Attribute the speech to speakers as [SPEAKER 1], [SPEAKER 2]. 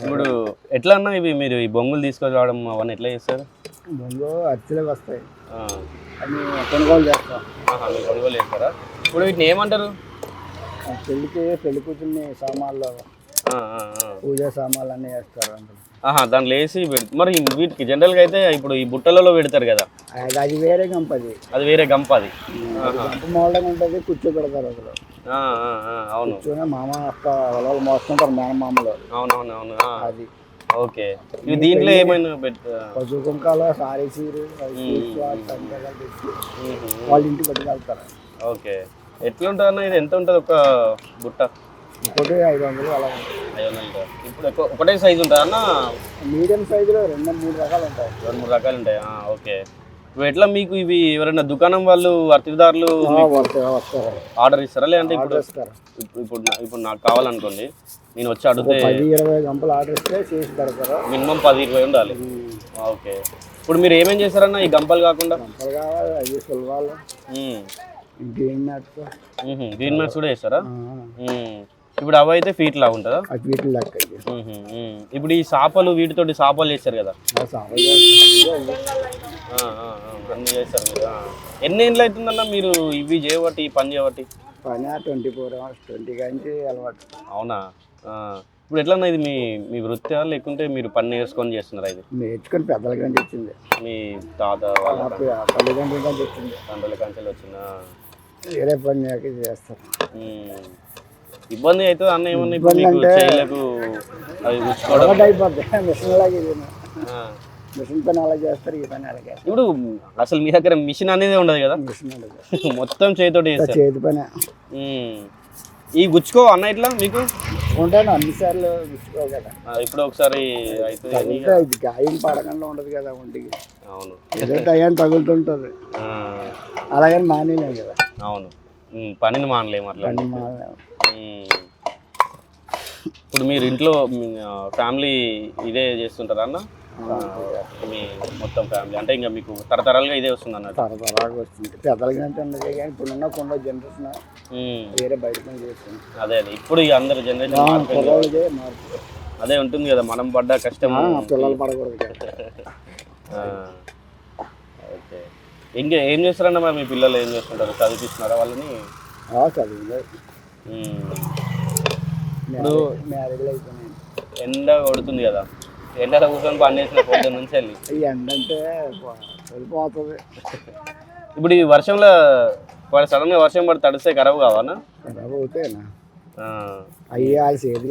[SPEAKER 1] ఇప్పుడు ఎట్లా అన్నా ఇవి మీరు ఈ బొంగులు తీసుకొని రావడం అవన్నీ ఎట్లా చేస్తారు?
[SPEAKER 2] ముందు అచ్చులకు వస్తాయి. అని కొనుగోలు చేస్తాం.
[SPEAKER 1] మీరు కొనుగోలు చేస్తారా? ఇప్పుడు వీటిని ఏమంటారు?
[SPEAKER 2] పెళ్ళికి పెళ్ళి కూతుర్ని సామాన్లు. పూజ సామాన్లు అన్నీ వేస్తారు
[SPEAKER 1] ఆహా దాంట్లో వేసి మరి వీటికి జనరల్గా అయితే ఇప్పుడు ఈ బుట్టలలో పెడతారు కదా?
[SPEAKER 2] అది వేరే గంపది.
[SPEAKER 1] అది వేరే గంప అది
[SPEAKER 2] గంప మోడల్ ఉంటుంది కూర్చోబెడతారు అందులో.
[SPEAKER 1] ఆ, అవును.
[SPEAKER 2] కూర్చొని మామ అక్క వాళ్ళు మోస్తుంటారు మేనమామలు.
[SPEAKER 1] అవునవును అవును
[SPEAKER 2] అది.
[SPEAKER 1] ఓకే. ఇవి దీంట్లో ఏమైనా పెట్ట
[SPEAKER 2] పశువు కుంకాలు సారీ చీరు వాళ్ళ ఇంటికి పట్టుకెళ్తారు.
[SPEAKER 1] ఓకే. ఎట్లా ఉంటుంది అన్న ఇది? ఎంత ఉంటుంది ఒక బుట్ట?
[SPEAKER 2] ఇంకోటి ఐదు వందలు అలా ఉంటుంది.
[SPEAKER 1] ఐదు వందలు ఇప్పుడు ఒకటే సైజు ఉంటుంది అన్న
[SPEAKER 2] మీడియం సైజులో రెండు మూడు రకాలు ఉంటాయి.
[SPEAKER 1] రెండు మూడు రకాలు ఉంటాయి. ఓకే. ఇప్పుడు ఎట్లా మీకు ఇవి ఎవరైనా దుకాణం వాళ్ళు వర్తిదారులు ఆర్డర్ ఇస్తారా? లేదంటే ఇప్పుడు ఇప్పుడు ఇప్పుడు నాకు కావాలనుకోండి నేను వచ్చి అడిగితే
[SPEAKER 2] పది ఇరవై గంపలు ఆర్డర్ ఇస్తే చేసి పెడతారు?
[SPEAKER 1] మినిమం పది ఇరవై ఉండాలి. ఓకే. ఇప్పుడు మీరు ఏమేం చేస్తారన్న ఈ గంపలు కాకుండా?
[SPEAKER 2] గంపలు కావాలి అవి సులభాలు
[SPEAKER 1] మ్మ్.
[SPEAKER 2] గ్రీన్ మ్యాట్స్
[SPEAKER 1] మ్మ్హ. గ్రీన్ మ్యాట్స్ కూడా చేస్తారా. ఇప్పుడు అవి అయితే ఫీట్ లాగా ఉంటుందా
[SPEAKER 2] లెక్క.
[SPEAKER 1] మ్మ్హ. మ్మ్. ఇప్పుడు ఈ చేపలు వీటితోటి చేపలు చేస్తారు కదా అన్ని చేస్తారు మీరు. ఎన్ని ఏళ్ళు అవుతుందన్న మీరు ఇవి చేయబట్టి ఈ పని చేయబట్టి
[SPEAKER 2] పని ట్వంటీ ఫోర్ అవర్స్ ట్వంటీ కాంచి అలవాటు
[SPEAKER 1] అవునా. ఇప్పుడు ఎట్లన్నా ఇది మీ మీ వృత్తి లేకుంటే మీరు పని నేర్చుకొని చేస్తున్నారా ఇది
[SPEAKER 2] నేర్చుకొని పెద్దల కంటే వచ్చింది
[SPEAKER 1] మీ తాత వాళ్ళ
[SPEAKER 2] తల్లిదండ్రుల వచ్చింది
[SPEAKER 1] తండ్రుల కంచెలు వచ్చిన
[SPEAKER 2] వేరే పని చేస్తారు.
[SPEAKER 1] ఇబ్బంది అవుతుంది అన్న ఏమన్నా ఇప్పుడు మీకు చేయలకు
[SPEAKER 2] మిషన్ పని అలా చేస్తారు ఈ పని అలాగే
[SPEAKER 1] ఇప్పుడు అసలు మీ దగ్గర మిషన్ అనేది ఉండదు కదా? మొత్తం చేతితోటి చేస్తారు.
[SPEAKER 2] చేతి పని.
[SPEAKER 1] ఈ గుచ్చుకో అన్న ఇట్లా మీకు?
[SPEAKER 2] ఉంటాను అన్ని సార్లు విసుకో కదా
[SPEAKER 1] ఇప్పుడు ఒకసారి అయితే
[SPEAKER 2] ఇది గాయం పడకుండా ఉండదు కదా ఒంటికి.
[SPEAKER 1] అవును.
[SPEAKER 2] ఏదో టైం తగులుతుంటుంది. అలాగని మానేలేం కదా.
[SPEAKER 1] అవును. పనిని మానలేము అట్లా
[SPEAKER 2] పని.
[SPEAKER 1] ఇప్పుడు మీరు ఇంట్లో ఫ్యామిలీ ఇదే చేస్తుంటారా అన్న? మీ మొత్తం ఫ్యామిలీ. అంటే ఇంకా మీకు తరతరాలుగా ఇదే వస్తుంది అన్నట్టు.
[SPEAKER 2] తరతరాగా వస్తుంది. పెద్దల కంటే ఉండదు కానీ ఇప్పుడున్న కొండ జనరేషన్. వేరే బయట పని చేస్తుంది.
[SPEAKER 1] అదే అదే. ఇప్పుడు ఇక అందరు జనరేషన్ మారిపోయింది కదా.
[SPEAKER 2] పిల్లలకే మార్పు.
[SPEAKER 1] అదే ఉంటుంది కదా మనం పడ్డ కష్టం
[SPEAKER 2] ఆ, పిల్లలు పడకూడదు కదా.
[SPEAKER 1] ఓకే. ఇంకా ఏం చేస్తారన్న మరి మీ పిల్లలు ఏం చేస్తుంటారు? చదివిస్తున్నారా వాళ్ళని?
[SPEAKER 2] మ్యారేజ్లు అయిపోయినాయి.
[SPEAKER 1] ఎండ కొడుతుంది కదా. ఎండలో కూర్చొని పని చేసిన పొద్దున్న నుంచి వెళ్ళి.
[SPEAKER 2] ఎండ అంటే వెళ్ళిపోతుంది
[SPEAKER 1] ఇప్పుడు ఈ వర్షంలో వాడు సడన్గా వర్షం పడి తడిస్తే ఖరాబ్ కావానా?
[SPEAKER 2] ఖరాబ్ అవుతాయినా
[SPEAKER 1] ఆ.
[SPEAKER 2] అయ్యి వాళ్ళ చేతికి